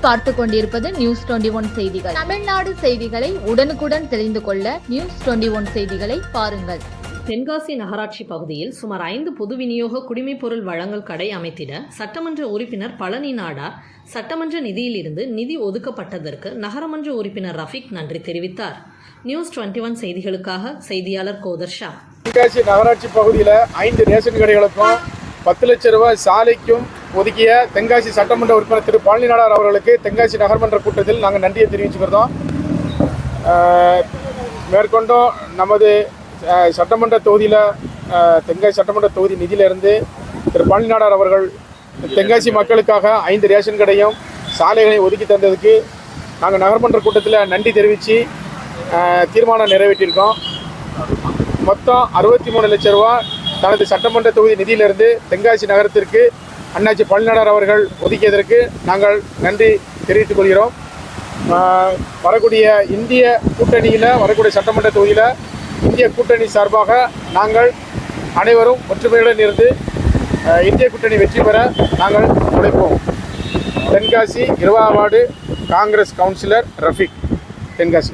பார்த்து கொண்டிருப்பது news twenty one செய்திகள். தமிழ்நாடு செய்திகளை உடனுக்குடன் தெரிந்து கொள்ள நியூஸ் டுவெண்டி ஒன் செய்திகளை பாருங்கள். தென்காசி நகராட்சி பகுதியில் சுமார் ஐந்து பொது விநியோக குடிமைப் பொருள் வழங்கல் கடை அமைத்திட சட்டமன்ற உறுப்பினர் பழனி நாடார் சட்டமன்ற நிதியிலிருந்து நிதி ஒதுக்கப்பட்டதற்கு நகரமன்ற உறுப்பினர் ரஃபீக் நன்றி தெரிவித்தார். நியூஸ் டுவெண்ட்டி ஒன் செய்திகளுக்காக செய்தியாளர் கோதர் ஷா. தென்காசி நகராட்சி பகுதியில் ஐந்து ரேஷன் கடைகளுக்கும் பத்து லட்சம் ரூபாய் சாலைக்கும் ஒதுக்கிய தென்காசி சட்டமன்ற உறுப்பினர் திரு பழனிநாடார் அவர்களுக்கு தென்காசி நகர்மன்ற கூட்டத்தில் நாங்கள் நன்றியை தெரிவிச்சுக்கிறோம். மேற்கொண்டும் நமது சட்டமன்ற தொகுதியில் தென்காசி சட்டமன்ற தொகுதி நிதியிலிருந்து திரு பழனிநாடார் அவர்கள் தென்காசி மக்களுக்காக ஐந்து ரேஷன் கடையும் சாலைகளையும் ஒதுக்கி தந்ததுக்கு நாங்கள் நகர்மன்ற கூட்டத்தில் நன்றி தெரிவித்து தீர்மானம் நிறைவேற்றியிருக்கோம். மொத்தம் அறுபத்தி மூணு லட்சம் ரூபா தனது சட்டமன்ற தொகுதி நிதியிலிருந்து தென்காசி நகரத்திற்கு அண்ணாச்சி பல்நடர் அவர்கள் ஒதுக்கியதற்கு நாங்கள் நன்றி தெரிவித்துக் கொள்கிறோம். வரக்கூடிய இந்திய கூட்டணியில் வரக்கூடிய சட்டமன்ற தொகுதியில் இந்திய கூட்டணி சார்பாக நாங்கள் அனைவரும் ஒற்றுமையுடன் இருந்து இந்திய கூட்டணி வெற்றி பெற நாங்கள் உழைப்போம். தென்காசி இருபதாம் ward Congress councillor Rafiq. Tenkasi.